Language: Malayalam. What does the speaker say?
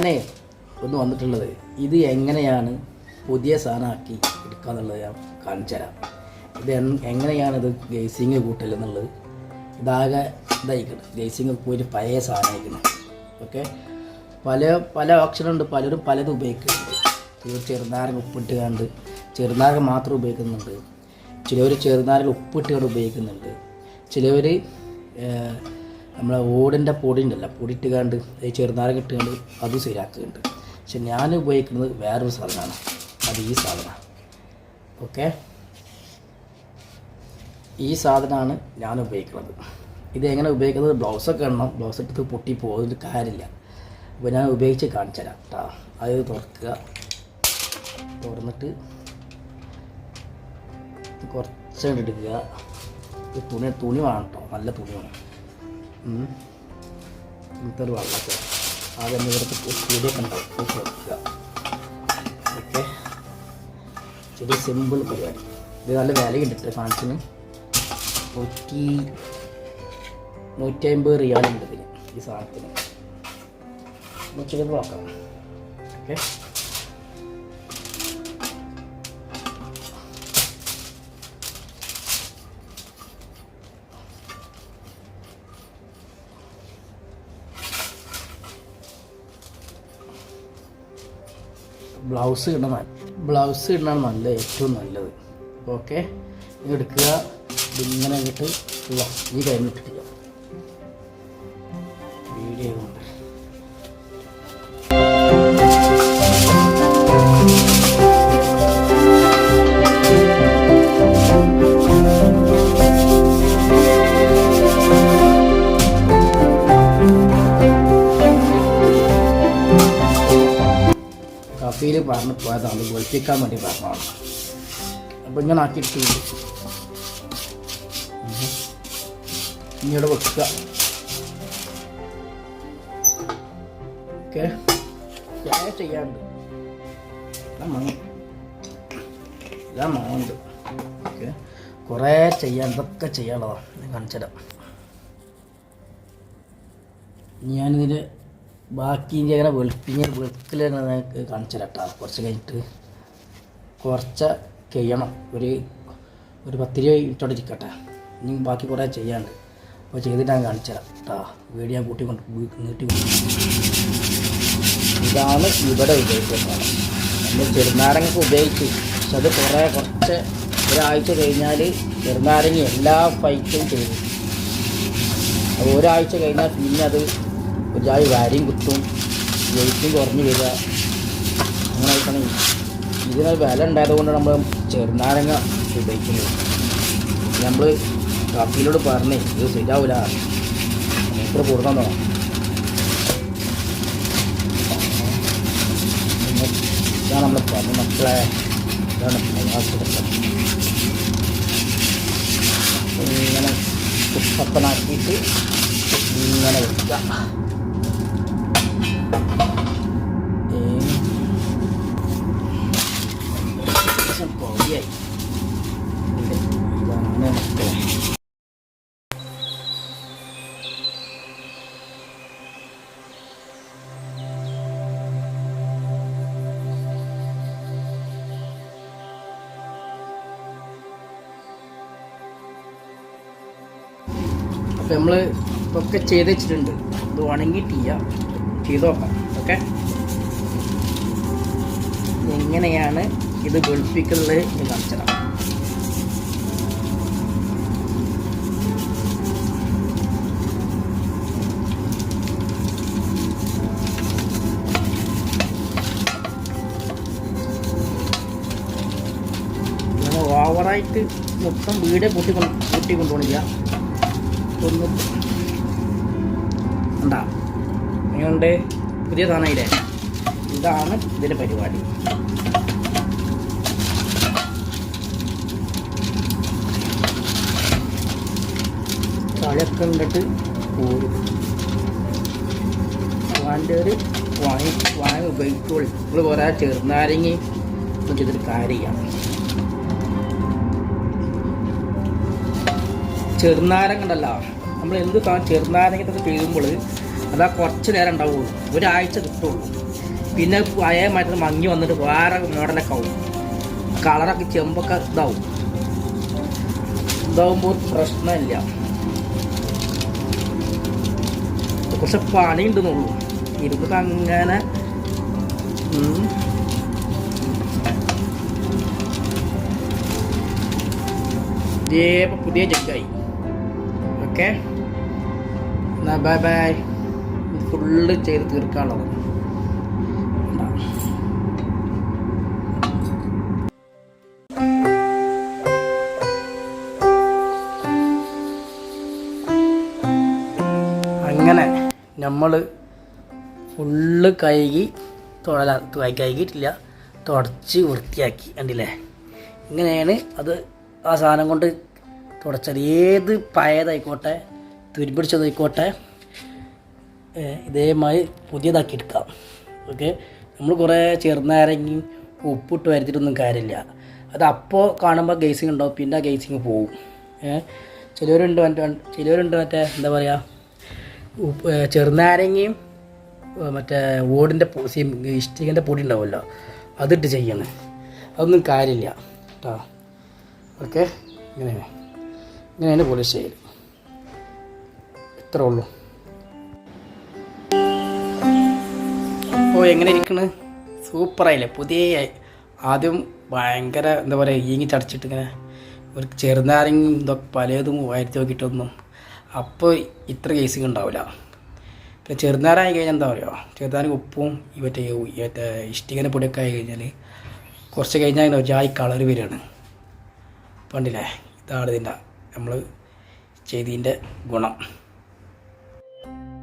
ഞാനേ ഒന്ന് വന്നിട്ടുള്ളത് ഇത് എങ്ങനെയാണ് പുതിയ സാധനമാക്കി എടുക്കുക എന്നുള്ളത് ഞാൻ കാണിച്ചു തരാം. ഇത് എങ്ങനെയാണ് ഇത് ഗേസിങ് കൂട്ടൽ എന്നുള്ളത്? ഇതാകെ ഇതായിക്കണം. ഗേസിങ് പോയിട്ട് പഴയ സാധനമായിരിക്കണം ഓക്കെ? പല പല ഓപ്ഷനുണ്ട് പലരും പലതും ഉപയോഗിക്കുന്നുണ്ട്. ചെറുനാരങ്ങ ഉപ്പിട്ട് കണ്ട് ചെറുനാരങ്ങ മാത്രം ഉപയോഗിക്കുന്നുണ്ട്. ചിലവർ ചെറുനാരങ്ങ ഉപ്പിട്ട് കണ്ട് ഉപയോഗിക്കുന്നുണ്ട്. ചിലവർ നമ്മളെ ഓടിന്റെ പൊടി ഉണ്ടല്ലോ പൊടി ഇട്ടുകാണ്ട് ഈ ചെറുനാരം കിട്ടുകൊണ്ട് അത് ശരിയാക്കുന്നുണ്ട്. പക്ഷെ ഞാൻ ഉപയോഗിക്കുന്നത് വേറൊരു സാധനമാണ്. അത് ഈ സാധനമാണ്. ഓക്കെ? ഈ സാധനമാണ് ഞാൻ ഉപയോഗിക്കുന്നത്. ഇത് എങ്ങനെ ഉപയോഗിക്കുന്നത്? ബ്ലൗസൊക്കെ ഇടണം. ബ്ലൗസ് ഇട്ടിട്ട് പൊട്ടി പോകുന്നതിൽ കാര്യമില്ല. അപ്പോൾ ഞാൻ ഉപയോഗിച്ച് കാണിച്ചു തരാം കേട്ടോ അത് തുറക്കുക. തുറന്നിട്ട് കുറച്ചങ്ങോട്ട് എടുക്കുക തുണി തുണി വേണം കേട്ടോ നല്ല തുണി വേണം ഉം. ഇങ്ങനത്തെ ഒരു വെള്ളമൊക്കെ ആദ്യം ഇവിടുത്തെ കൂടിയൊക്കെ ഉണ്ടാവും ഇത് തുറക്കുക ഓക്കെ. ചെറിയ സിമ്പിൾ പരിപാടി. ഇത് നല്ല വിലയുണ്ട് കേട്ടോ ഫാൻസിന് നൂറ്റി നൂറ്റി അമ്പത് റിയാലുണ്ട് ഇതിന് ഈ സാധനത്തിന്. നൂറ്റി നോക്കാം ഓക്കെ. ബ്ലൗസ് ഇടണം. ബ്ലൗസ് ഇടണം നല്ല ഏറ്റവും നല്ലത്. ഓക്കെ? എടുക്കുക ഇതിങ്ങനെ ഇട്ട് ഇതാ, ഈ കഴിഞ്ഞിട്ടില്ല കഫയിൽ പറഞ്ഞ് പോയതാണ്. വെളുപ്പിക്കാൻ വേണ്ടി പറഞ്ഞതാണ്. അപ്പോൾ ഇങ്ങനെ ആക്കിയിട്ട് ഇങ്ങോട്ട് വെക്കുക. ഓക്കെ. ചായ ചെയ്യാണ്ട്. ഇതാ മണമുണ്ട് ഓക്കെ. കുറേ ചെയ്യാൻ ഇതൊക്കെ ചെയ്യാനുള്ളതാണ്. ഞാൻ കാണിച്ചുതരാം. ഞാനിതിൽ ബാക്കി ഇനി അങ്ങനെ വെളുപ്പിങ്ങനെ നിങ്ങൾക്ക് കാണിച്ചു തരട്ടോ കുറച്ച് കഴിഞ്ഞിട്ട് കുറച്ച് ചെയ്യണം. ഒരു ഒരു പത്തിരി മിനിറ്റോടെ ഇരിക്കട്ടെ. ഇനി ബാക്കി കുറേ ചെയ്യാണ്ട് അപ്പോൾ ചെയ്തിട്ട് ഞാൻ കാണിച്ചു തരാം കേട്ടോ. വീട് ഞാൻ കൂട്ടി കൊണ്ട് നീട്ടി ഇതാണ് ഇവിടെ ഉപയോഗിക്കുന്നത് നമ്മൾ ചെറുനാരങ്ങൊക്കെ ഉപയോഗിച്ചു. പക്ഷെ അത് കുറേ കുറച്ച് ഒരാഴ്ച കഴിഞ്ഞാൽ ചെറുനാരങ്ങ എല്ലാ ഫൈറ്റും ചെയ്തു ഒരാഴ്ച കഴിഞ്ഞാൽ പിന്നെ അത് ഒരു ജാതി വാരിയും കുത്തും വെയിറ്റും കുറഞ്ഞു വരിക. അങ്ങനെ ആയിട്ടാണ് ഇതിനൊരു വില ഉണ്ടായത് കൊണ്ട് നമ്മൾ ചെറുനാരങ്ങ ഉപയോഗിക്കുന്നത്. നമ്മൾ കാപ്പിയിലോട് പറഞ്ഞേ ഇത് ശരിയാവില്ല കൂടുതൽ തുടങ്ങും ഇതാണ് നമ്മൾ പറഞ്ഞ മക്കളെ. ഇതാണ് ഇങ്ങനെ കുപ്പപ്പനാക്കിയിട്ട് ഇങ്ങനെ വെക്കുക. അപ്പം നമ്മൾ ഒക്കെ ചെയ്ത് വെച്ചിട്ടുണ്ട്. ഇത് ഉണങ്ങിയിട്ടില്ല ചെയ്ത് നോക്കാം ഓക്കെ എങ്ങനെയാണ് ഇത് വെളുപ്പിക്കുന്നത് എന്ന് കാണിച്ചു തരാം. ഓവറായിട്ട് മൊത്തം വീടെ പൊട്ടി പൊട്ടിക്കൊണ്ടുപോണില്ല പൊട്ടി കൊണ്ടുപോകണില്ല. ഒന്ന് ഉണ്ടാ അതുകൊണ്ട് പുതിയ സാധനമില്ലേ ഇതാണ് ഇതിന്റെ പരിപാടി. കണ്ടിട്ട് പോരും. വേണ്ടവർ വാങ്ങി വാങ്ങി ഉപയോഗിച്ചോളി നമ്മൾ കുറേ ചെറുനാരങ്ങി നമുക്ക് ഇതൊരു കാര്യം ചെറുനാരങ്ങ ഉണ്ടല്ലോ. നമ്മൾ എന്ത് ചെറുനാരങ്ങത്തൊക്കെ ചെയ്യുമ്പോൾ അതാ കുറച്ച് നേരം ഉണ്ടാവുള്ളൂ. ഒരാഴ്ച കിട്ടുള്ളൂ. പിന്നെ പഴയ മരുന്ന് മങ്ങി വന്നിട്ട് വേറെ മോഡലൊക്കെ ആവും. കളറൊക്കെ ചെമ്പൊക്കെ ഇതാവും. ഇതാവുമ്പോൾ പ്രശ്നമില്ല. കുറച്ച് പണിയുണ്ടെന്നുള്ളൂ. ഇരുപത് അങ്ങനെ ഇപ്പൊ പുതിയ ചെക്കായി ഓക്കെ. Bye bye. ഫുള്ള് ചെയ്ത് തീർക്കാനുള്ളത് അങ്ങനെ നമ്മൾ ഫുള്ള് കഴുകി തൊഴല കഴുകിയിട്ടില്ല. തുടച്ച് വൃത്തിയാക്കി കണ്ടില്ലേ? ഇങ്ങനെയാണ് അത് ആ സാധനം കൊണ്ട് തുടച്ചത്. ഏത് പഴയതായിക്കോട്ടെ തുരുപിടിച്ചതായിക്കോട്ടെ ഇതേമായി പുതിയതാക്കി എടുക്കാം ഓക്കെ? നമ്മൾ കുറേ ചെറുനാരങ്ങി ഉപ്പിട്ട് വരുത്തിട്ടൊന്നും കാര്യമില്ല. അത് അപ്പോൾ കാണുമ്പോൾ ഗേസിങ് ഉണ്ടാവും പിന്നെ ആ ഗേസിങ് പോവും. ചിലവരുണ്ട് മറ്റേ ചിലവരുണ്ട് മറ്റേ എന്താ പറയുക ചെറുനാരങ്ങയും മറ്റേ ഓടിന്റെ ഇഷ്ടികന്റെ പൊടി ഉണ്ടാവുമല്ലോ അതിട്ട് ചെയ്യണം. അതൊന്നും കാര്യമില്ല കേട്ടോ ഓക്കെ? ഇങ്ങനെ ഇങ്ങനെയാണ് പോലീസ് ചെയ്യൽ ഇത്രേ ഉള്ളൂ. അപ്പോൾ എങ്ങനെ ഇരിക്കണ്? സൂപ്പറായില്ലേ പുതിയ ആദ്യം ഭയങ്കര എന്താ പറയുക ഈങ്ങി ചടച്ചിട്ട് ഇങ്ങനെ ഒരു ചെറുനാരങ്ങ ഇതൊക്കെ പലതും വയറ്റി നോക്കിയിട്ടൊന്നും. അപ്പോൾ ഇത്ര കേസിങ് ഉണ്ടാവില്ല പിന്നെ ചെറുനാരായി കഴിഞ്ഞാൽ എന്താ പറയുക ചെറുനാരങ്ങ ഉപ്പും മറ്റേ മറ്റേ ഇഷ്ടികനെ പൊടിയൊക്കെ ആയി കഴിഞ്ഞാൽ കുറച്ച് കഴിഞ്ഞാൽ ഇങ്ങനെ ജായി കളർ വരികയാണ് പണ്ടില്ലേ ഇതാണ് ഇതിന്റെ നമ്മൾ ചെയ്തതിന്റെ ഗുണം.